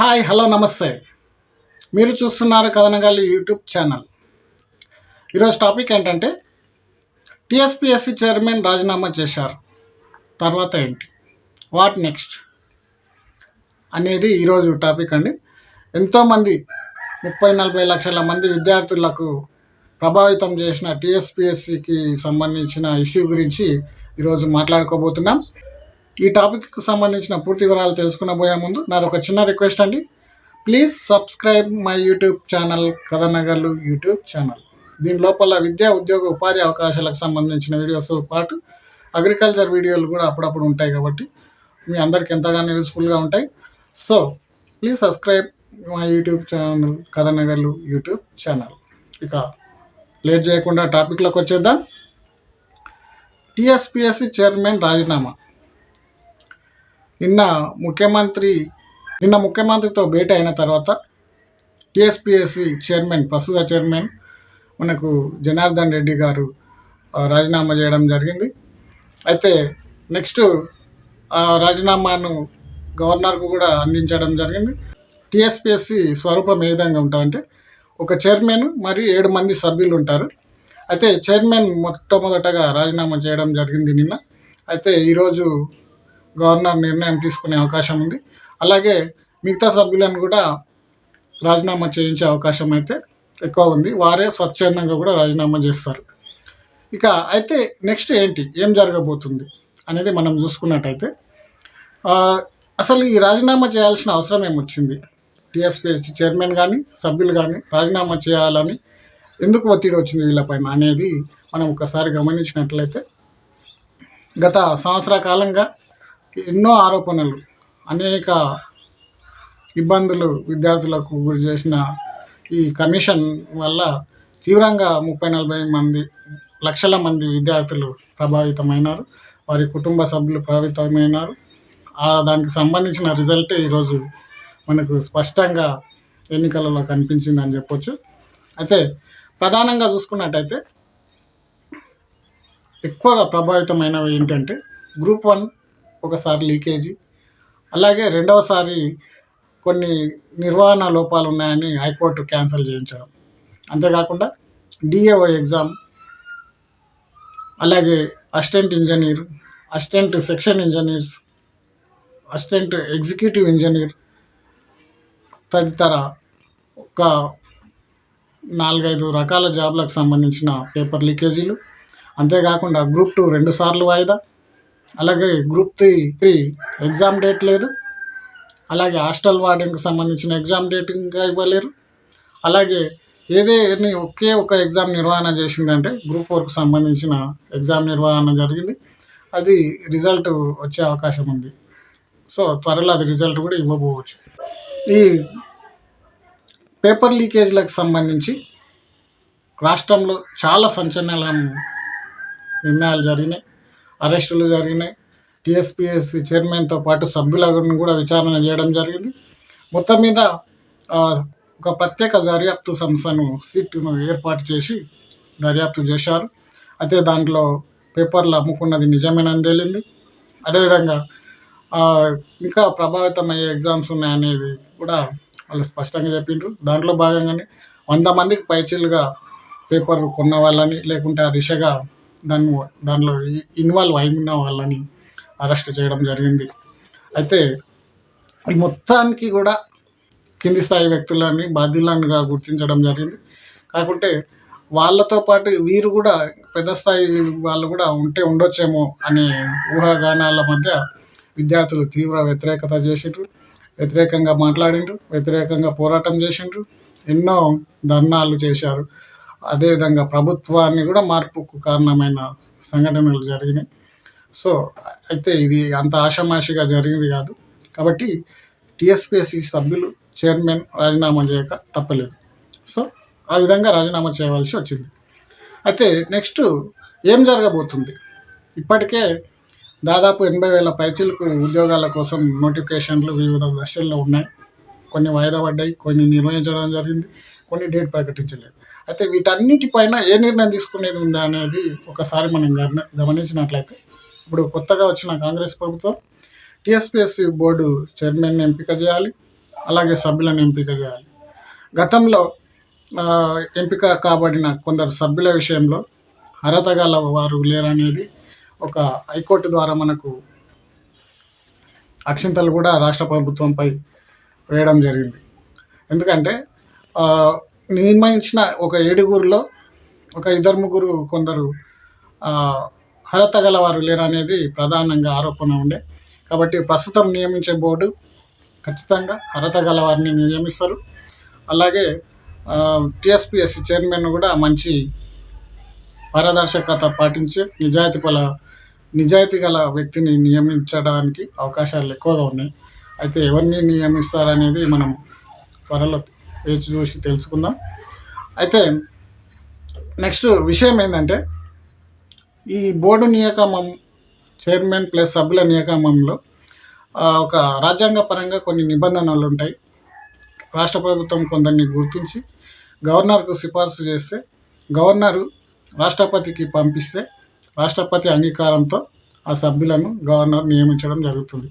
Hi hello నమస్తే. మీరు చూస్తున్నారు కథనగాలి యూట్యూబ్ ఛానల్. ఈరోజు టాపిక్ ఏంటంటే టీఎస్పిఎస్సి చైర్మన్ రాజీనామా చేశారు. తర్వాత ఏంటి? What next? అనేది ఈరోజు టాపిక్ అండి. ఎంతోమంది ముప్పై నలభై లక్షల మంది విద్యార్థులకు ప్రభావితం చేసిన టీఎస్పిఎస్సికి సంబంధించిన ఇష్యూ గురించి ఈరోజు మాట్లాడుకోబోతున్నాం. ఈ టాపిక్కి సంబంధించిన పూర్తి వివరాలు తెలుసుకున్న పోయే ముందు నాది ఒక చిన్న రిక్వెస్ట్ అండి. Please subscribe my YouTube channel కథనగర్లు YouTube channel దీని లోపల విద్యా ఉద్యోగ ఉపాధి అవకాశాలకు సంబంధించిన వీడియోస్తో పాటు అగ్రికల్చర్ వీడియోలు కూడా అప్పుడప్పుడు ఉంటాయి కాబట్టి మీ అందరికి ఎంతగానో యూస్ఫుల్గా ఉంటాయి. సో ప్లీజ్ సబ్స్క్రైబ్ మా యూట్యూబ్ ఛానల్ కథనగర్లు యూట్యూబ్ ఛానల్ ఇక లేట్ చేయకుండా టాపిక్లోకి వచ్చేద్దాం. టీఎస్పిఎస్సి చైర్మన్ రాజీనామా. నిన్న ముఖ్యమంత్రి నిన్న ముఖ్యమంత్రితో భేటీ అయిన తర్వాత టిఎస్పిఎస్సి చైర్మన్ ప్రస్తుత చైర్మన్ మనకు జనార్దన్ రెడ్డి గారు రాజీనామా చేయడం జరిగింది. అయితే నెక్స్ట్ ఆ రాజీనామాను గవర్నర్కు కూడా అందించడం జరిగింది. టిఎస్పిఎస్సి స్వరూపం ఏ విధంగా ఉంటుందంటే ఒక చైర్మన్ మరియు ఏడు మంది సభ్యులు ఉంటారు. అయితే చైర్మన్ మొట్టమొదటగా రాజీనామా చేయడం జరిగింది నిన్న. అయితే ఈరోజు గవర్నర్ నిర్ణయం తీసుకునే అవకాశం ఉంది. అలాగే మిగతా సభ్యులను కూడా రాజీనామా చేయించే అవకాశం అయితే ఎక్కువ ఉంది. వారే స్వచ్ఛందంగా కూడా రాజీనామా చేస్తారు. ఇక అయితే నెక్స్ట్ ఏంటి? ఏం జరగబోతుంది అనేది మనం చూసుకున్నట్టయితే అసలు ఈ రాజీనామా చేయాల్సిన అవసరం ఏమొచ్చింది? టీఎస్పీ చైర్మన్ కానీ సభ్యులు కానీ రాజీనామా చేయాలని ఎందుకు ఒత్తిడి వచ్చింది వీళ్ళపైన అనేది మనం ఒకసారి గమనించినట్లయితే గత సంవత్సర కాలంగా ఎన్నో ఆరోపణలు అనేక ఇబ్బందులు విద్యార్థులకు గురి చేసిన ఈ కమిషన్ వల్ల తీవ్రంగా ముప్పై నలభై మంది లక్షల మంది విద్యార్థులు ప్రభావితమైనారు. వారి కుటుంబ సభ్యులు ప్రభావితమైనారు. ఆ దానికి సంబంధించిన రిజల్ట్ ఈరోజు మనకు స్పష్టంగా ఎన్నికలలో కనిపించింది అని చెప్పొచ్చు. అయితే ప్రధానంగా చూసుకున్నట్టయితే ఎక్కువగా ప్రభావితమైనవి ఏంటంటే గ్రూప్ వన్ ఒకసారి లీకేజీ. అలాగే రెండవసారి కొన్ని నిర్వహణ లోపాలు ఉన్నాయని హైకోర్టు క్యాన్సిల్ చేయించడం. అంతేకాకుండా డిఏఓ ఎగ్జామ్ అలాగే assistant engineer assistant section engineers assistant executive engineer తదితర ఒక నాలుగైదు రకాల జాబ్లకు సంబంధించిన పేపర్ లీకేజీలు. అంతేకాకుండా గ్రూప్ టూ రెండు సార్లు వాయిదా. అలాగే గ్రూప్ త్రీ ఎగ్జామ్ డేట్ లేదు. అలాగే హాస్టల్ వార్డెన్కి సంబంధించిన ఎగ్జామ్ డేట్ ఇంకా ఇవ్వలేరు. అలాగే ఏదేని ఒకే ఒక ఎగ్జామ్ నిర్వహణ చేసిందంటే గ్రూప్ ఫోర్కి సంబంధించిన ఎగ్జామ్ నిర్వహణ జరిగింది. అది రిజల్ట్ వచ్చే అవకాశం ఉంది. సో త్వరలో అది రిజల్ట్ కూడా ఇవ్వబోవచ్చు. ఈ పేపర్ లీకేజ్లకు సంబంధించి రాష్ట్రంలో చాలా సంచలనం నిర్ణయాలు జరిగినాయి. అరెస్టులు జరిగినాయి. టీఎస్పీఎస్సీ చైర్మన్తో పాటు సభ్యులను కూడా విచారణ చేయడం జరిగింది. మొత్తం మీద ఒక ప్రత్యేక దర్యాప్తు సంస్థను సిట్ను ఏర్పాటు చేసి దర్యాప్తు చేశారు. అయితే దాంట్లో పేపర్లు అమ్ముకున్నది నిజమేనని తేలింది. అదేవిధంగా ఇంకా ప్రభావితమయ్యే ఎగ్జామ్స్ ఉన్నాయనేది కూడా వాళ్ళు స్పష్టంగా చెప్పిండ్రు. దాంట్లో భాగంగానే వంద మందికి పైచీలుగా పేపర్ కొన్న వాళ్ళని లేకుంటే ఆ దిశగా దాని దానిలో ఇన్వాల్వ్ అయిన వాళ్ళని అరెస్ట్ చేయడం జరిగింది. అయితే ఈ మొత్తానికి కూడా కింది స్థాయి వ్యక్తులని బాధ్యులనుగా గుర్తించడం జరిగింది. కాకుంటే వాళ్ళతో పాటు వీరు కూడా పెద్ద స్థాయి వాళ్ళు కూడా ఉంటే ఉండొచ్చేమో అనే ఊహాగానాల మధ్య విద్యార్థులు తీవ్ర వ్యతిరేకత చేసిండ్రు. వ్యతిరేకంగా మాట్లాడిండ్రు వ్యతిరేకంగా పోరాటం చేసిండ్రు. ఎన్నో ధర్నాలు చేశారు. అదేవిధంగా ప్రభుత్వాన్ని కూడా మార్పుకు కారణమైన సంఘటనలు జరిగినాయి. సో అయితే ఇది అంత ఆషామాషిగా జరిగింది కాదు. కాబట్టి టీఎస్పీఎస్సీ సభ్యులు చైర్మన్ రాజీనామా చేయక తప్పలేదు. సో ఆ విధంగా రాజీనామా చేయవలసి వచ్చింది. అయితే నెక్స్ట్ ఏం జరగబోతుంది? ఇప్పటికే దాదాపు ఎనభై వేల పైచీలకు ఉద్యోగాల కోసం నోటిఫికేషన్లు వివిధ దశల్లో ఉన్నాయి. కొన్ని వాయిదా పడ్డాయి కొన్ని నిర్వహించడం జరిగింది కొన్ని డేట్ ప్రకటించలేదు. అయితే వీటన్నిటిపైన ఏ నిర్ణయం తీసుకునేది ఉందా అనేది ఒకసారి మనం గమనించినట్లయితే ఇప్పుడు కొత్తగా వచ్చిన కాంగ్రెస్ ప్రభుత్వం టీఎస్పీఎస్సీ బోర్డు చైర్మన్ ఎంపిక చేయాలి అలాగే సభ్యులను ఎంపిక చేయాలి. గతంలో ఎంపిక కాబడిన కొందరు సభ్యుల విషయంలో అర్హత గల వారు లేరనేది ఒక హైకోర్టు ద్వారా మనకు అక్షింతలు కూడా రాష్ట్ర ప్రభుత్వంపై వేయడం జరిగింది. ఎందుకంటే నియమించిన ఒక ఏడుగురిలో ఒక ఇద్దరు ముగ్గురు కొందరు అర్హత గలవారు లేరనేది ప్రధానంగా ఆరోపణ ఉండే. కాబట్టి ప్రస్తుతం నియమించే బోర్డు ఖచ్చితంగా అర్హత గలవారిని నియమిస్తారు. అలాగే టిఎస్పిఎస్సి చైర్మన్ కూడా మంచి పారదర్శకత పాటించి నిజాయితీ పల నిజాయితీ గల వ్యక్తిని నియమించడానికి అవకాశాలు ఎక్కువగా ఉన్నాయి. అయితే ఎవరిని నియమిస్తారనేది మనం త్వరలో వేచి చూసి తెలుసుకుందాం. అయితే నెక్స్ట్ విషయం ఏంటంటే ఈ బోర్డు నియామకం చైర్మన్ ప్లస్ సభ్యుల నియామకంలో ఒక రాజ్యాంగ పరంగా కొన్ని నిబంధనలు ఉంటాయి. రాష్ట్ర ప్రభుత్వం కొందరిని గుర్తించి గవర్నర్కు సిఫార్సు చేస్తే గవర్నరు రాష్ట్రపతికి పంపిస్తే రాష్ట్రపతి అంగీకారంతో ఆ సభ్యులను గవర్నర్ నియమించడం జరుగుతుంది.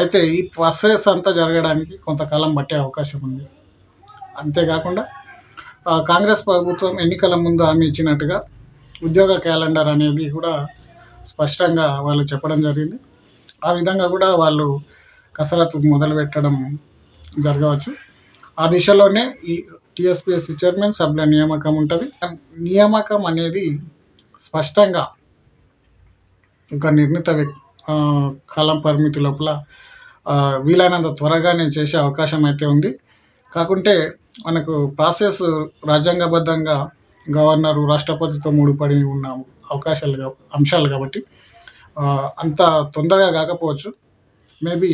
అయితే ఈ ప్రాసెస్ అంతా జరగడానికి కొంతకాలం పట్టే అవకాశం ఉంది. అంతేకాకుండా కాంగ్రెస్ ప్రభుత్వం ఎన్నికల ముందు హామీ ఇచ్చినట్టుగా ఉద్యోగ క్యాలెండర్ అనేది కూడా స్పష్టంగా వాళ్ళు చెప్పడం జరిగింది. ఆ విధంగా కూడా వాళ్ళు కసరత్తు మొదలు పెట్టడం జరగవచ్చు. ఆ దిశలోనే ఈ టీఎస్పీఎస్సీ చైర్మన్ సభ్యుల నియామకం ఉంటుంది. నియామకం అనేది స్పష్టంగా ఒక నిర్ణీత వ్యక్తి కాలం పరిమితి లోపల వీలైనంత త్వరగా నేను చేసే అవకాశం అయితే ఉంది. కాకుంటే మనకు ప్రాసెస్ రాజ్యాంగబద్ధంగా గవర్నరు రాష్ట్రపతితో ముడిపడి ఉన్న అవకాశాలు అంశాలు కాబట్టి అంత తొందరగా కాకపోవచ్చు. మేబీ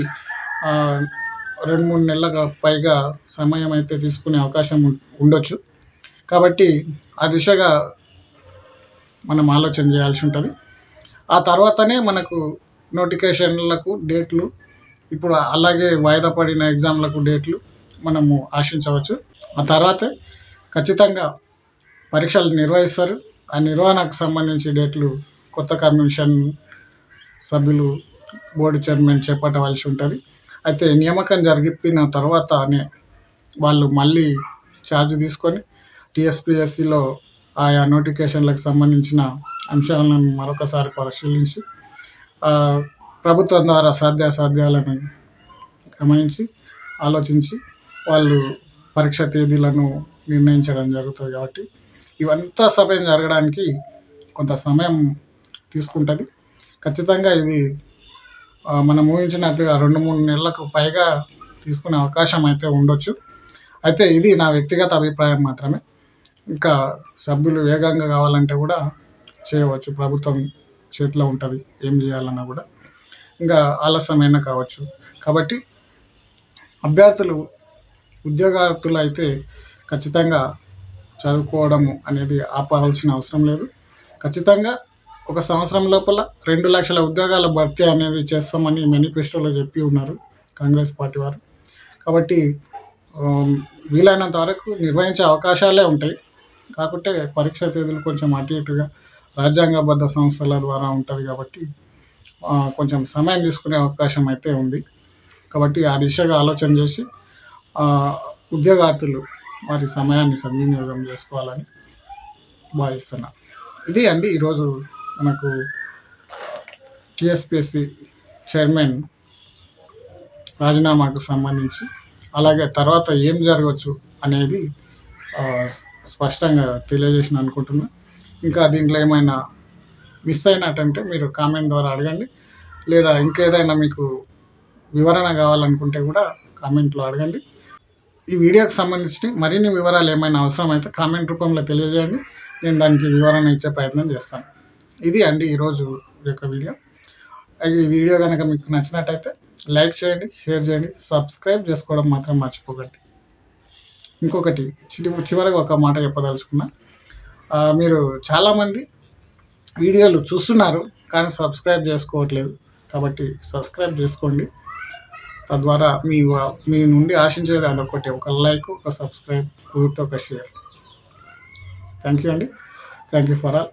రెండు మూడు నెలలకు పైగా సమయం అయితే తీసుకునే అవకాశం ఉండొచ్చు. కాబట్టి ఆ దిశగా మనం ఆలోచన చేయాల్సి ఉంటుంది. ఆ తర్వాతనే మనకు నోటిఫికేషన్లకు డేట్లు ఇప్పుడు అలాగే వాయిదా పడిన ఎగ్జామ్లకు డేట్లు మనము ఆశించవచ్చు. ఆ తర్వాతే ఖచ్చితంగా పరీక్షలు నిర్వహిస్తారు. ఆ నిర్వహణకు సంబంధించి డేట్లు కొత్త కమిషన్ సభ్యులు బోర్డు చైర్మన్ చేపట్టవలసి ఉంటుంది. అయితే నియామకం జరిపిన తర్వాతనే వాళ్ళు మళ్ళీ ఛార్జ్ తీసుకొని టీఎస్పిఎస్సిలో ఆయా నోటిఫికేషన్లకు సంబంధించిన అంశాలను మరొకసారి పరిశీలించి ప్రభుత్వం ద్వారా సాధ్యాసాధ్యాలను గమనించి ఆలోచించి వాళ్ళు పరీక్ష తేదీలను నిర్ణయించడం జరుగుతుంది కాబట్టి ఇవంతా సమయం జరగడానికి కొంత సమయం తీసుకుంటుంది. ఖచ్చితంగా ఇది మనం ఊహించినట్లుగా రెండు మూడు నెలలకు పైగా తీసుకునే అవకాశం అయితే ఉండొచ్చు. అయితే ఇది నా వ్యక్తిగత అభిప్రాయం మాత్రమే. ఇంకా సభ్యులు వేగంగా కావాలంటే కూడా చేయవచ్చు. ప్రభుత్వం చేతిలో ఉంటుంది ఏం చేయాలన్నా కూడా. ఇంకా ఆలస్యమైనా కావచ్చు. కాబట్టి అభ్యర్థులు ఉద్యోగార్థులు అయితే ఖచ్చితంగా చదువుకోవడము అనేది ఆపాల్సిన అవసరం లేదు. ఖచ్చితంగా ఒక సంవత్సరం లోపల రెండు లక్షల ఉద్యోగాల భర్తీ అనేది చేస్తామని మేనిఫెస్టోలో చెప్పి ఉన్నారు కాంగ్రెస్ పార్టీ వారు. కాబట్టి వీలైనంత వరకు నిర్వహించే అవకాశాలే ఉంటాయి. కాకుంటే పరీక్ష తేదీలు కొంచెం అటు ఇటుగా రాజ్యాంగబద్ధ సంస్థల ద్వారా ఉంటుంది కాబట్టి కొంచెం సమయం తీసుకునే అవకాశం అయితే ఉంది. కాబట్టి ఆ దిశగా ఆలోచన చేసి ఉద్యోగార్థులు వారి సమయాన్ని సద్వినియోగం చేసుకోవాలని భావిస్తున్నా. ఇది అండి ఈరోజు మనకు టిఎస్పిఎస్సి చైర్మన్ రాజీనామాకు సంబంధించి అలాగే తర్వాత ఏం జరగవచ్చు అనేది స్పష్టంగా తెలియజేసిన అనుకుంటున్నా. ఇంకా దీంట్లో ఏమైనా మిస్ అయినట్టంటే మీరు కామెంట్ ద్వారా అడగండి. లేదా ఇంకేదైనా మీకు వివరణ కావాలనుకుంటే కూడా కామెంట్లో అడగండి. ఈ వీడియోకి సంబంధించి మరిన్ని వివరాలు ఏమైనా అవసరమైతే కామెంట్ రూపంలో తెలియజేయండి. నేను దానికి వివరణ ఇచ్చే ప్రయత్నం చేస్తాను. ఇది అండి ఈరోజు ఈ యొక్క వీడియో. ఈ వీడియో కనుక మీకు నచ్చినట్టయితే లైక్ చేయండి షేర్ చేయండి సబ్స్క్రైబ్ చేసుకోవడం మాత్రం మర్చిపోకండి. ఇంకొకటి చిటి చివరికి ఒక మాట చెప్పదలుచుకున్నా. మీరు చాలామంది వీడియోలు చూస్తున్నారు కానీ సబ్స్క్రైబ్ చేసుకోవట్లేదు. కాబట్టి సబ్స్క్రైబ్ చేసుకోండి. తద్వారా మీ మీ నుండి ఆశించేది అదొకటి ఒక లైక్ ఒక సబ్స్క్రైబ్ గుర్తు ఒక షేర్. థ్యాంక్ యూ అండి. Thank you for all.